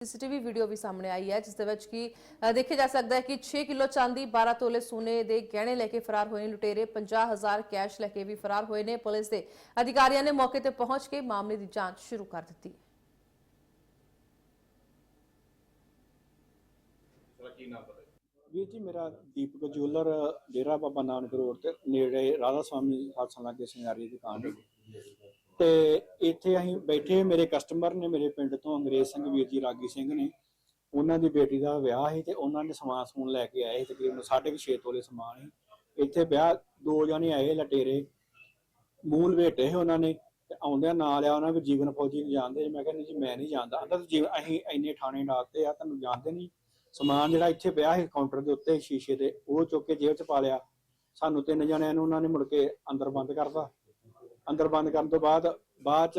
CCTV video ਵੀ ਸਾਹਮਣੇ ਆਈ ਹੈ ਜਿਸ ਦੇ ਵਿੱਚ ਕਿ ਦੇਖਿਆ ਜਾ ਸਕਦਾ ਹੈ ਕਿ 6 ਕਿਲੋ ਚਾਂਦੀ 12 ਤੋਲੇ ਸੋਨੇ ਦੇ ਗਹਿਣੇ ਲੈ ਕੇ ਫਰਾਰ ਹੋਏ ਨੇ ਲੁਟੇਰੇ 50000 ਕੈਸ਼ ਲੈ ਕੇ ਵੀ ਫਰਾਰ ਹੋਏ ਨੇ। ਪੁਲਿਸ ਦੇ ਅਧਿਕਾਰੀਆਂ ਨੇ ਮੌਕੇ ਤੇ ਪਹੁੰਚ ਕੇ ਮਾਮਲੇ ਦੀ ਜਾਂਚ ਸ਼ੁਰੂ ਕਰ ਦਿੱਤੀ। ਵੀਰ ਜੀ ਮੇਰਾ ਦੀਪਕ ਜੁਐਲਰ ਡੇਰਾ ਬਾਬਾ ਨਾਨਕ ਰੋਡ ਤੇ ਨੇੜੇ ਰਾਧਾ ਸਵਾਮੀ ਹਾਦਸਾ ਲਾਗੇ ਸੁਨਿਆਰੀ ਦੀ ਦੁਕਾਨ ਹੈ। ਤੇ ਇੱਥੇ ਅਸੀਂ ਬੈਠੇ ਮੇਰੇ ਕਸਟਮਰ ਨੇ ਮੇਰੇ ਪਿੰਡ ਤੋਂ ਅੰਗਰੇਜ਼ ਸਿੰਘ ਵੀਰ ਜੀ, ਰਾਗੀ ਸਿੰਘ ਨੇ। ਉਹਨਾਂ ਦੀ ਬੇਟੀ ਦਾ ਵਿਆਹ ਸੀ ਤੇ ਉਹਨਾਂ ਨੇ ਸਮਾਨ ਸਮੂਨ ਲੈ ਕੇ ਆਏ ਸੀ ਤਕਰੀਬਨ 6.5 ਤੋਲੇ ਸਮਾਨ ਸੀ। ਇੱਥੇ ਵਿਆਹ ਦੋ ਜਣੇ ਆਏ ਲਟੇਰੇ। ਮੂਲ ਵੇਟੇ ਸੀ ਉਹਨਾਂ ਨੇ ਤੇ ਆਉਂਦਿਆਂ ਨਾਲ ਆ ਉਹਨਾਂ ਵੀ ਜੀਵਨ ਫੌਜੀ ਨੂੰ ਜਾਣਦੇ ਮੈਂ ਕਹਿੰਦਾ ਜੀ, ਮੈਂ ਨਹੀਂ ਜਾਣਦਾ। ਆਂਦਾ ਜੀਵਨ ਅਸੀਂ ਇੰਨੇ ਥਾਣੇ ਡਾਕਤੇ ਆ ਤੁਹਾਨੂੰ ਜਾਣਦੇ ਨਹੀਂ। ਸਮਾਨ ਜਿਹੜਾ ਇੱਥੇ ਪਿਆ ਸੀ ਕਾਊਂਟਰ ਦੇ ਉੱਤੇ ਸ਼ੀਸ਼ੇ ਤੇ, ਉਹ ਚੁੱਕ ਕੇ ਜੇਬ 'ਚ ਪਾ ਲਿਆ। ਸਾਨੂੰ ਤਿੰਨ ਜਣਿਆਂ ਨੂੰ ਉਹਨਾਂ ਨੇ ਮੁੜ ਕੇ ਅੰਦਰ ਬੰਦ ਕਰਤਾ। ਅੰਦਰ ਬੰਦ ਕਰਨ ਤੋਂ ਬਾਅਦ ਬਾਅਦ 'ਚ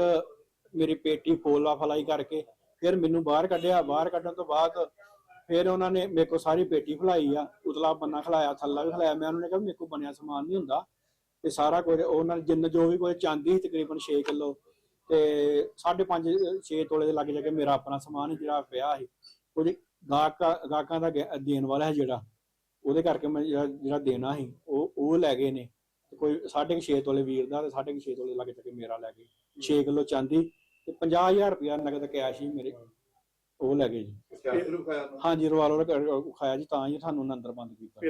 ਮੇਰੀ ਪੇਟੀ ਫੋਲਾ ਫਲਾਈ ਕਰਕੇ ਫਿਰ ਮੈਨੂੰ ਬਾਹਰ ਕੱਢਿਆ। ਬਾਹਰ ਕੱਢਣ ਤੋਂ ਬਾਅਦ ਫਿਰ ਉਹਨਾਂ ਨੇ ਮੇਰੇ ਕੋਲ ਸਾਰੀ ਪੇਟੀ ਖਲਾਈ ਆ। ਉਤਲਾ ਬੰਨਾ ਖਲਾਇਆ, ਥੱਲਾ ਵੀ ਖਲਾਇਆ। ਮੈਂ ਉਹਨਾਂ ਨੇ ਕਿਹਾ ਮੇਰੇ ਕੋਲ ਬਣਿਆ ਸਮਾਨ ਨਹੀਂ ਹੁੰਦਾ। ਤੇ ਸਾਰਾ ਕੁਝ ਉਹਨਾਂ ਨੇ ਜਿੰਨ ਜੋ ਵੀ ਕੋਈ ਚਾਂਦੀ ਸੀ ਤਕਰੀਬਨ 6 ਕਿਲੋ ਤੇ 5.5 6 ਤੋਲੇ ਦੇ ਲੱਗ ਜਾ ਕੇ ਮੇਰਾ ਆਪਣਾ ਸਮਾਨ ਜਿਹੜਾ ਪਿਆ ਸੀ। ਕੁਝ ਗਾਹਕਾਂ ਗਾਹਕਾਂ ਦਾ ਦੇਣ ਵਾਲਾ ਹੈ ਜਿਹੜਾ। ਉਹਦੇ ਕਰਕੇ ਮੈਂ ਜਿਹੜਾ ਦੇਣਾ ਸੀ, ਉਹ ਉਹ ਲੈ ਗਏ ਨੇ। ਕੋਈ 6.5 ਤੋਲੇ ਵੀਰ ਦਾ ਤੇ 6.5 ਤੋਲੇ ਲੱਗ ਜਾ ਕੇ ਮੇਰਾ ਲੈ ਗਏ 6 ਕਿਲੋ ਚਾਂਦੀ ਤੇ 50000 ਰੁਪਇਆ ਨਗਦ ਕੈਸ਼ ਹੀ ਮੇਰੇ ਉਹ ਲੈ ਗਏ ਜੀ। ਹਾਂਜੀ ਰਿਵਾਲਵਰ ਖਾਇਆ ਜੀ ਤਾਂ ਹੀ ਤੁਹਾਨੂੰ ਅੰਦਰ ਬੰਦ ਕੀਤਾ।